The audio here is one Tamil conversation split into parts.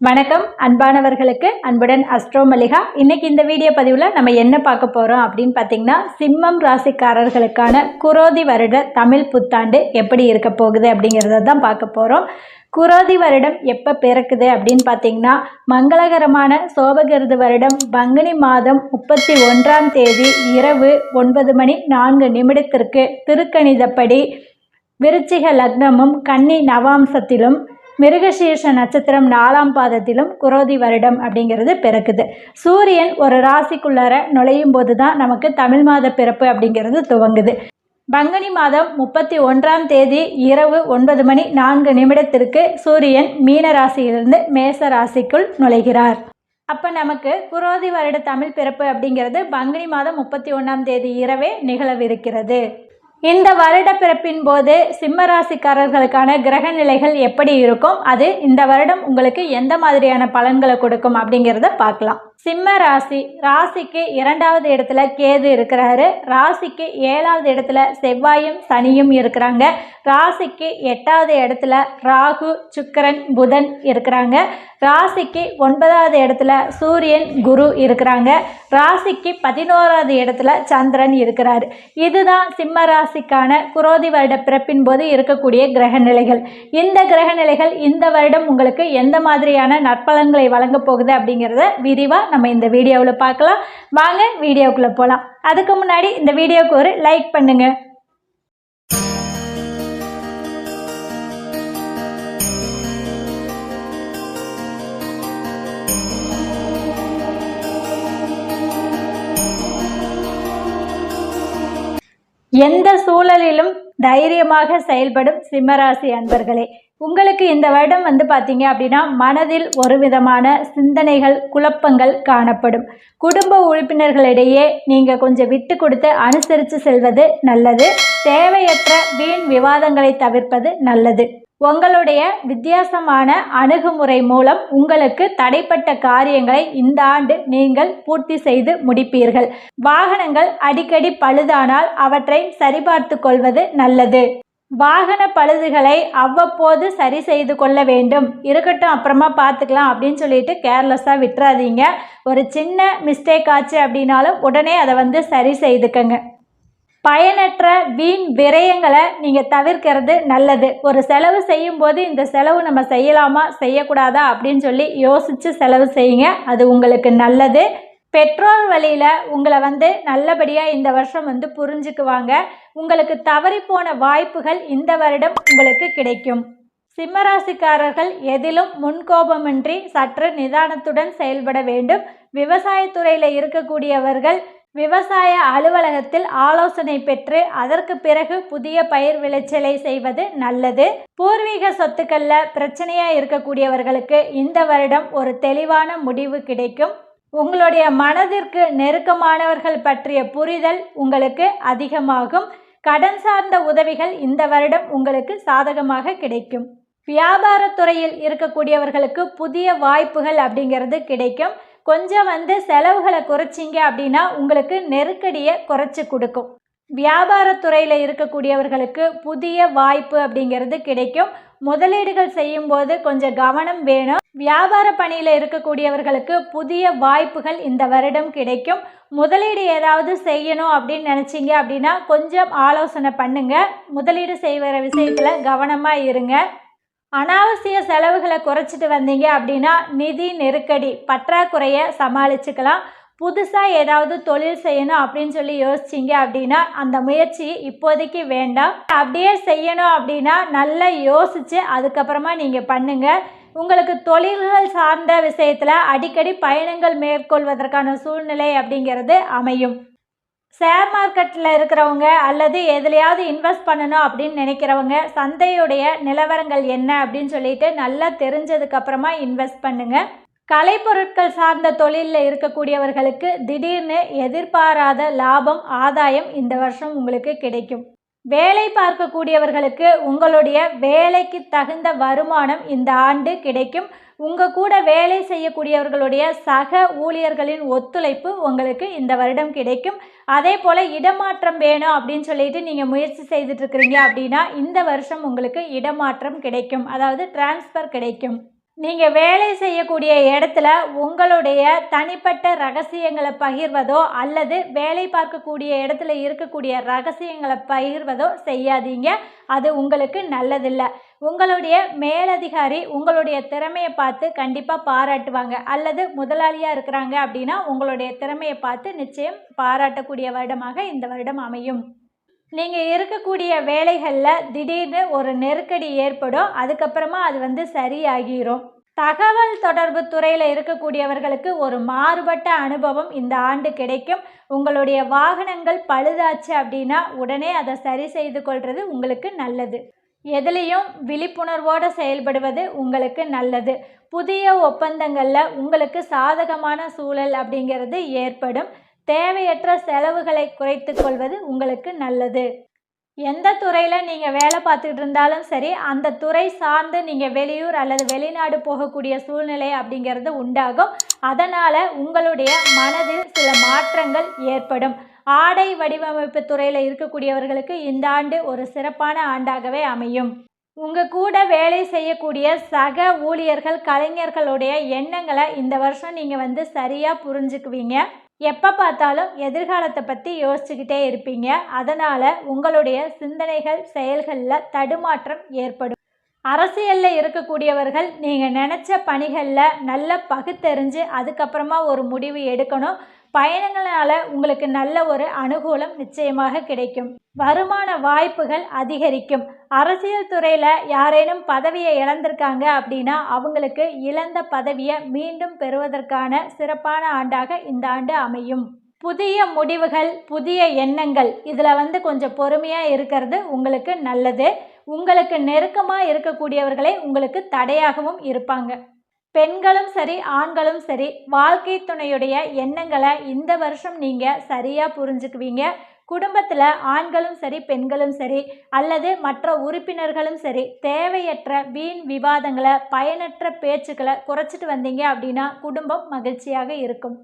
வணக்கம். அன்பானவர்களுக்கு அன்புடன் அஸ்ட்ரோ மல்லிகா. இன்னைக்கு இந்த வீடியோ பதிவில் நம்ம என்ன பார்க்க போகிறோம் அப்படின்னு பார்த்தீங்கன்னா சிம்மம் ராசிக்காரர்களுக்கான குரோதி வருட தமிழ் புத்தாண்டு எப்படி இருக்க போகுது அப்படிங்கிறத தான் பார்க்க போகிறோம் குரோதி வருடம் எப்போ பிறக்குது அப்படின்னு பார்த்தீங்கன்னா மங்களகரமான சோபகிருது வருடம் பங்குனி மாதம் முப்பத்தி ஒன்றாம் தேதி இரவு ஒன்பது மணி நான்கு நிமிடத்திற்கு திருக்கணிதப்படி விருச்சிக லக்னமும் கன்னி நவாம்சத்திலும் மிருகசீர்ஷ நட்சத்திரம் நாலாம் பாதத்திலும் குரோதி வருடம் அப்படிங்கிறது பிறக்குது. சூரியன் ஒரு ராசிக்குள்ளார நுழையும் போது தான் நமக்கு தமிழ் மாத பிறப்பு அப்படிங்கிறது துவங்குது. பங்குனி மாதம் முப்பத்தி ஒன்றாம் தேதி இரவு ஒன்பது மணி நான்கு நிமிடத்திற்கு சூரியன் மீன ராசியிலிருந்து மேச ராசிக்குள் நுழைகிறார். அப்போ நமக்கு குரோதி வருட தமிழ் பிறப்பு அப்படிங்கிறது பங்குனி மாதம் முப்பத்தி ஒன்றாம் தேதி இரவே நிகழவிருக்கிறது. இந்த வருட பிறப்பின் போது சிம்ம ராசிக்காரர்களுக்கான கிரக நிலைகள் எப்படி இருக்கும்? அது இந்த வருடம் உங்களுக்கு எந்த மாதிரியான பலன்களை கொடுக்கும் அப்படிங்கிறத பார்க்கலாம். சிம்ம ராசி ராசிக்கு இரண்டாவது இடத்துல கேது இருக்கிறாரு. ராசிக்கு ஏழாவது இடத்துல செவ்வாயும் சனியும் இருக்கிறாங்க. ராசிக்கு எட்டாவது இடத்துல ராகு சுக்கிரன் புதன் இருக்கிறாங்க. ராசிக்கு ஒன்பதாவது இடத்துல சூரியன் குரு இருக்கிறாங்க. ராசிக்கு பதினோராவது இடத்துல சந்திரன் இருக்கிறார். இதுதான் சிம்ம ராசிக்கான குரோதி வருட பிறப்பின் போது இருக்கக்கூடிய கிரக நிலைகள். இந்த கிரக நிலைகள் இந்த வருடம் உங்களுக்கு எந்த மாதிரியான நற்பலன்களை வழங்கப் போகுது அப்படிங்கிறத விரிவாக நம்ம இந்த வீடியோவில் பார்க்கலாம். வாங்க வீடியோக்குள்ளே போகலாம் அதுக்கு முன்னாடி இந்த வீடியோவுக்கு ஒரு லைக் பண்ணுங்கள் எந்த சூழலிலும் தைரியமாக செயல்படும் சிம்மராசி அன்பர்களே உங்களுக்கு இந்த வருடம் வந்து பார்த்தீங்க அப்படின்னா மனதில் ஒரு விதமான சிந்தனைகள் குழப்பங்கள் காணப்படும். குடும்ப உறுப்பினர்களிடையே நீங்கள் கொஞ்சம் விட்டு கொடுத்து அனுசரித்து செல்வது நல்லது. தேவையற்ற வீண் விவாதங்களை தவிர்ப்பது நல்லது. உங்களுடைய வித்தியாசமான அணுகுமுறை மூலம் உங்களுக்கு தடைப்பட்ட காரியங்களை இந்த ஆண்டு நீங்கள் பூர்த்தி செய்து முடிப்பீர்கள். வாகனங்கள் அடிக்கடி பழுதானால் அவற்றை சரிபார்த்து கொள்வது நல்லது. வாகன பழுதுகளை அவ்வப்போது சரி செய்து கொள்ள வேண்டும். இருக்கட்டும் அப்புறமா பார்த்துக்கலாம் அப்படின்னு சொல்லிட்டு கேர்லெஸ்ஸாக விட்டுறாதீங்க. ஒரு சின்ன மிஸ்டேக் ஆச்சு அப்படின்னாலும் உடனே அதை வந்து சரி செய்துக்கங்க. பயனற்ற வீண் விரயங்களை நீங்கள் தவிர்க்கிறது நல்லது. ஒரு செலவு செய்யும்போது இந்த செலவு நம்ம செய்யலாமா செய்யக்கூடாதா அப்படின்னு சொல்லி யோசித்து செலவு செய்யுங்க. அது உங்களுக்கு நல்லது. பெற்றோர் வழியில் உங்களை வந்து நல்லபடியாக இந்த வருஷம் வந்து புரிஞ்சுக்குவாங்க. உங்களுக்கு தவறிப்போன வாய்ப்புகள் இந்த வருடம் உங்களுக்கு கிடைக்கும். சிம்மராசிக்காரர்கள் எதிலும் முன்கோபமின்றி சற்று நிதானத்துடன் செயல்பட வேண்டும். விவசாயத்துறையில் இருக்கக்கூடியவர்கள் விவசாய அலுவலகத்தில் ஆலோசனை பெற்று அதற்கு பிறகு புதிய பயிர் விளைச்சலை செய்வது நல்லது. பூர்வீக சொத்துக்களில் பிரச்சனையாக இருக்கக்கூடியவர்களுக்கு இந்த வருடம் ஒரு தெளிவான முடிவு கிடைக்கும். உங்களுடைய மனதிற்கு நெருக்கமானவர்கள் பற்றிய புரிதல் உங்களுக்கு அதிகமாகும். கடன் சார்ந்த உதவிகள் இந்த வருடம் உங்களுக்கு சாதகமாக கிடைக்கும். வியாபாரத்துறையில் இருக்கக்கூடியவர்களுக்கு புதிய வாய்ப்புகள் அப்படிங்கிறது கிடைக்கும். கொஞ்சம் வந்து செலவுகளை குறைச்சிங்க அப்படின்னா உங்களுக்கு நெருக்கடியை குறைச்சி கொடுக்கும். வியாபாரத்துறையில் இருக்கக்கூடியவர்களுக்கு புதிய வாய்ப்பு அப்படிங்கிறது கிடைக்கும். முதலீடுகள் செய்யும்போது கொஞ்சம் கவனம் வேணும். வியாபார பணியில் இருக்கக்கூடியவர்களுக்கு புதிய வாய்ப்புகள் இந்த வருடம் கிடைக்கும். முதலீடு ஏதாவது செய்யணும் அப்படின்னு நினச்சிங்க அப்படின்னா கொஞ்சம் ஆலோசனை பண்ணுங்க. முதலீடு செய்கிற விஷயத்தில் கவனமாக இருங்க. அனாவசிய செலவுகளை குறைச்சிட்டு வந்தீங்க அப்படின்னா நிதி நெருக்கடி பற்றாக்குறையை சமாளிச்சுக்கலாம். புதுசாக ஏதாவது தொழில் செய்யணும் அப்படின்னு சொல்லி யோசிச்சிங்க அப்படின்னா அந்த முயற்சி இப்போதைக்கு வேண்டாம். அப்படியே செய்யணும் அப்படின்னா நல்லா யோசித்து அதுக்கப்புறமா நீங்கள் பண்ணுங்கள் உங்களுக்கு தொழில்கள் சார்ந்த விஷயத்தில் அடிக்கடி பயணங்கள் மேற்கொள்வதற்கான சூழ்நிலை அப்படிங்கிறது அமையும். ஷேர் மார்க்கெட்டில் இருக்கிறவங்க அல்லது எதுலையாவது இன்வெஸ்ட் பண்ணணும் அப்படின்னு நினைக்கிறவங்க சந்தையுடைய நிலவரங்கள் என்ன அப்படின்னு சொல்லிட்டு நல்லா தெரிஞ்சதுக்கப்புறமா இன்வெஸ்ட் பண்ணுங்கள் கலைப்பொருட்கள் சார்ந்த தொழிலில் இருக்கக்கூடியவர்களுக்கு திடீர்னு எதிர்பாராத லாபம் ஆதாயம் இந்த வருஷம் உங்களுக்கு கிடைக்கும். வேலை பார்க்கக்கூடியவர்களுக்கு உங்களுடைய வேலைக்கு தகுந்த வருமானம் இந்த ஆண்டு கிடைக்கும். உங்கள் கூட வேலை செய்யக்கூடியவர்களுடைய சக ஊழியர்களின் ஒத்துழைப்பு உங்களுக்கு இந்த வருடம் கிடைக்கும். அதே போல் இடமாற்றம் வேணும் அப்படின்னு சொல்லிட்டு நீங்கள் முயற்சி செய்துட்டு இருக்கிறீங்க அப்படின்னா இந்த வருஷம் உங்களுக்கு இடமாற்றம் கிடைக்கும். அதாவது டிரான்ஸ்ஃபர் கிடைக்கும். நீங்கள் வேலை செய்யக்கூடிய இடத்துல உங்களுடைய தனிப்பட்ட ரகசியங்களை பகிர்வதோ அல்லது வேலை பார்க்கக்கூடிய இடத்துல இருக்கக்கூடிய ரகசியங்களை பகிர்வதோ செய்யாதீங்க. அது உங்களுக்கு நல்லதில்லை. உங்களுடைய மேலதிகாரி உங்களுடைய திறமையை பார்த்து கண்டிப்பாக பாராட்டுவாங்க. அல்லது முதலாளியாக இருக்கிறாங்க அப்படின்னா உங்களுடைய திறமையை பார்த்து நிச்சயம் பாராட்டக்கூடிய வருடமாக இந்த வருடம் அமையும். நீங்கள் இருக்கக்கூடிய வேலைகளில் திடீர்னு ஒரு நெருக்கடி ஏற்படும். அதுக்கப்புறமா அது வந்து சரியாகிரும். தகவல் தொடர்பு துறையில் இருக்கக்கூடியவர்களுக்கு ஒரு மாறுபட்ட அனுபவம் இந்த ஆண்டு கிடைக்கும். உங்களுடைய வாகனங்கள் பழுதாச்சு அப்படின்னா உடனே அதை சரி செய்து கொள்வது உங்களுக்கு நல்லது. எதுலேயும் விழிப்புணர்வோடு செயல்படுவது உங்களுக்கு நல்லது. புதிய ஒப்பந்தங்களில் உங்களுக்கு சாதகமான சூழல் அப்படிங்கிறது ஏற்படும். தேவையற்ற செலவுகளை குறைத்து கொள்வது உங்களுக்கு நல்லது. எந்த துறையில் நீங்கள் வேலை பார்த்துக்கிட்டு இருந்தாலும் சரி அந்த துறை சார்ந்து நீங்கள் வெளியூர் அல்லது வெளிநாடு போகக்கூடிய சூழ்நிலை அப்படிங்கிறது உண்டாகும். அதனால் உங்களுடைய மனதில் சில மாற்றங்கள் ஏற்படும். ஆடை வடிவமைப்பு துறையில் இருக்கக்கூடியவர்களுக்கு இந்த ஆண்டு ஒரு சிறப்பான ஆண்டாகவே அமையும். உங்கள் கூட வேலை செய்யக்கூடிய சக ஊழியர்கள் கலைஞர்களுடைய எண்ணங்களை இந்த வருஷம் நீங்கள் வந்து சரியாக புரிஞ்சுக்குவீங்க. எப்போ பார்த்தாலும் எதிர்காலத்தை பற்றி யோசிச்சுக்கிட்டே இருப்பீங்க. அதனால் உங்களுடைய சிந்தனைகள் செயல்களில் தடுமாற்றம் ஏற்படும். அரசியலில் இருக்கக்கூடியவர்கள் நீங்கள் நினச்ச பணிகளில் நல்ல பகுத்தறிஞ்சு அதுக்கப்புறமா ஒரு முடிவு எடுக்கணும். பயணங்களால் உங்களுக்கு நல்ல ஒரு அனுகூலம் நிச்சயமாக கிடைக்கும். வருமான வாய்ப்புகள் அதிகரிக்கும். அரசியல் துறையில் யாரேனும் பதவியை இழந்திருக்காங்க அப்படின்னா அவங்களுக்கு இழந்த பதவியை மீண்டும் பெறுவதற்கான சிறப்பான ஆண்டாக இந்த ஆண்டு அமையும். புதிய முடிவுகள் புதிய எண்ணங்கள் இதில் வந்து கொஞ்சம் பொறுமையாக இருக்கிறது உங்களுக்கு நல்லது. உங்களுக்கு நெருக்கமாக இருக்கக்கூடியவர்களே உங்களுக்கு தடையாகவும் இருப்பாங்க. பெண்களும் சரி ஆண்களும் சரி வாழ்க்கை துணையுடைய எண்ணங்களை இந்த வருஷம் நீங்கள் சரியாக புரிஞ்சுக்குவீங்க. குடும்பத்தில் ஆண்களும் சரி பெண்களும் சரி அல்லது மற்ற உறுப்பினர்களும் சரி தேவையற்ற வீண் விவாதங்களை பயனற்ற பேச்சுக்களை குறைச்சிட்டு வந்தீங்க அப்படின்னா குடும்பம் மகிழ்ச்சியாக இருக்கும்.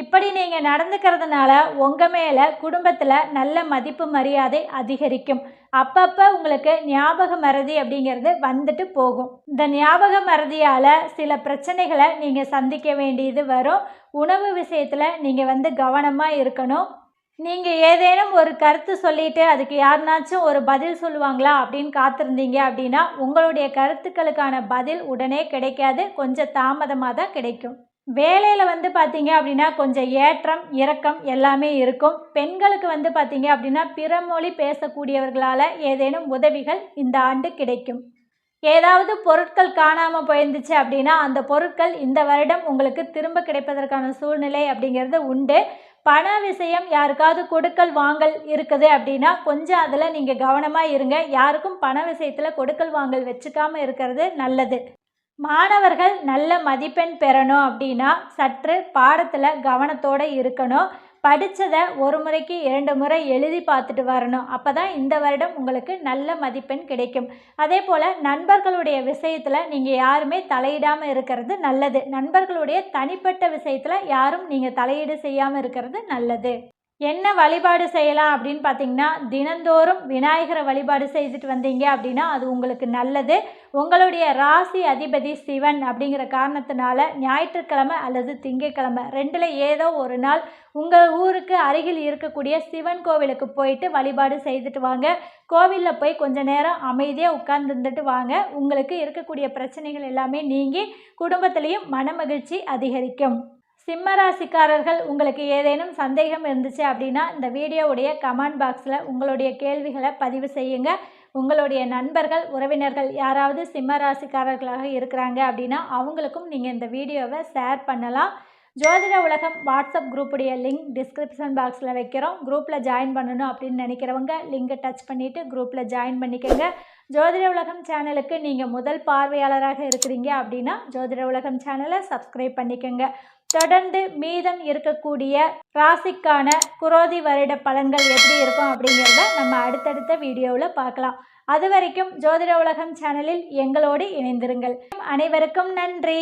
இப்படி நீங்கள் நடந்துக்கிறதுனால உங்கள் மேலே குடும்பத்தில் நல்ல மதிப்பு மரியாதை அதிகரிக்கும். அப்பப்போ உங்களுக்கு ஞாபக மறதி அப்படிங்கிறது வந்துட்டு போகும். இந்த ஞாபக மறதியால் சில பிரச்சனைகளை நீங்கள் சந்திக்க வேண்டியது வரும். உணவு விஷயத்தில் நீங்கள் வந்து கவனமாக இருக்கணும். நீங்கள் ஏதேனும் ஒரு கருத்து சொல்லிட்டு அதுக்கு யாருனாச்சும் ஒரு பதில் சொல்லுவாங்களா அப்படின்னு காத்திருந்தீங்க அப்படின்னா உங்களுடைய கருத்துக்களுக்கான பதில் உடனே கிடைக்காது. கொஞ்சம் தாமதமாக தான் கிடைக்கும். வேலையில் வந்து பார்த்தீங்க அப்படின்னா கொஞ்சம் ஏற்றம் இறக்கம் எல்லாமே இருக்கும். பெண்களுக்கு வந்து பார்த்தீங்க அப்படின்னா பிற மொழி பேசக்கூடியவர்களால் ஏதேனும் உதவிகள் இந்த ஆண்டு கிடைக்கும். ஏதாவது பொருட்கள் காணாமல் போயிருந்துச்சு அப்படின்னா அந்த பொருட்கள் இந்த வருடம் உங்களுக்கு திரும்ப கிடைப்பதற்கான சூழ்நிலை அப்படிங்கிறது உண்டு. பண விஷயம் யாருக்காவது கொடுக்கல் வாங்கல் இருக்குது அப்படின்னா கொஞ்சம் அதில் நீங்கள் கவனமாக இருங்க. யாருக்கும் பண விஷயத்தில் கொடுக்கல் வாங்கல் வச்சுக்காமல் இருக்கிறது நல்லது. மாணவர்கள் நல்ல மதிப்பெண் பெறணும் அப்படின்னா சற்று பாடத்தில் கவனத்தோடு இருக்கணும். படித்ததை ஒரு முறைக்கு இரண்டு முறை எழுதி பார்த்துட்டு வரணும். அப்போ தான் இந்த வருடம் உங்களுக்கு நல்ல மதிப்பெண் கிடைக்கும். அதே போல் நண்பர்களுடைய விஷயத்தில் நீங்கள் யாருமே தலையிடாமல் இருக்கிறது நல்லது. நண்பர்களுடைய தனிப்பட்ட விஷயத்தில் யாரும் நீங்கள் தலையீடு செய்யாமல் இருக்கிறது நல்லது. என்ன வழிபாடு செய்யலாம் அப்படின்னு பார்த்தீங்கன்னா தினந்தோறும் விநாயகரை வழிபாடு செய்துட்டு வந்தீங்க அப்படின்னா அது உங்களுக்கு நல்லது. உங்களுடைய ராசி அதிபதி சிவன் அப்படிங்கிற காரணத்தினால ஞாயிற்றுக்கிழமை அல்லது திங்கட்கிழமை ரெண்டில் ஏதோ ஒரு நாள் உங்கள் ஊருக்கு அருகில் இருக்கக்கூடிய சிவன் கோவிலுக்கு போயிட்டு வழிபாடு செய்துட்டு வாங்க. கோவிலில் போய் கொஞ்ச நேரம் அமைதியாக உட்கார்ந்துருந்துட்டு வாங்க. உங்களுக்கு இருக்கக்கூடிய பிரச்சனைகள் எல்லாமே நீங்கி குடும்பத்திலையும் மனமகிழ்ச்சி அதிகரிக்கும். சிம்ம ராசிக்காரர்கள் உங்களுக்கு ஏதேனும் சந்தேகம் இருந்துச்சு அப்படின்னா இந்த வீடியோவுடைய கமெண்ட் பாக்ஸில் உங்களுடைய கேள்விகளை பதிவு செய்யுங்க. உங்களுடைய நண்பர்கள் உறவினர்கள் யாராவது சிம்மராசிக்காரர்களாக இருக்கிறாங்க அப்படின்னா அவங்களுக்கும் நீங்கள் இந்த வீடியோவை ஷேர் பண்ணலாம். ஜோதிட உலகம் வாட்ஸ்அப் குரூப்புடைய லிங்க் டிஸ்கிரிப்ஷன் பாக்ஸில் வைக்கிறோம். குரூப்பில் ஜாயின் பண்ணணும் அப்படின்னு நினைக்கிறவங்க லிங்கை டச் பண்ணிவிட்டு குரூப்பில் ஜாயின் பண்ணிக்கோங்க. ஜோதிட உலகம் சேனலுக்கு நீங்கள் முதல் பார்வையாளராக இருக்கிறீங்க அப்படின்னா ஜோதிட உலகம் சேனலை சப்ஸ்கிரைப் பண்ணிக்கோங்க. தொடர்ந்து மீதம் இருக்கக்கூடிய ராசிக்கான குரோதி வருட பலன்கள் எப்படி இருக்கும் அப்படிங்கிறத நம்ம அடுத்தடுத்த வீடியோவில் பார்க்கலாம். அது வரைக்கும் ஜோதிட உலகம் சேனலில் எங்களோடு இணைந்திருங்கள். அனைவருக்கும் நன்றி.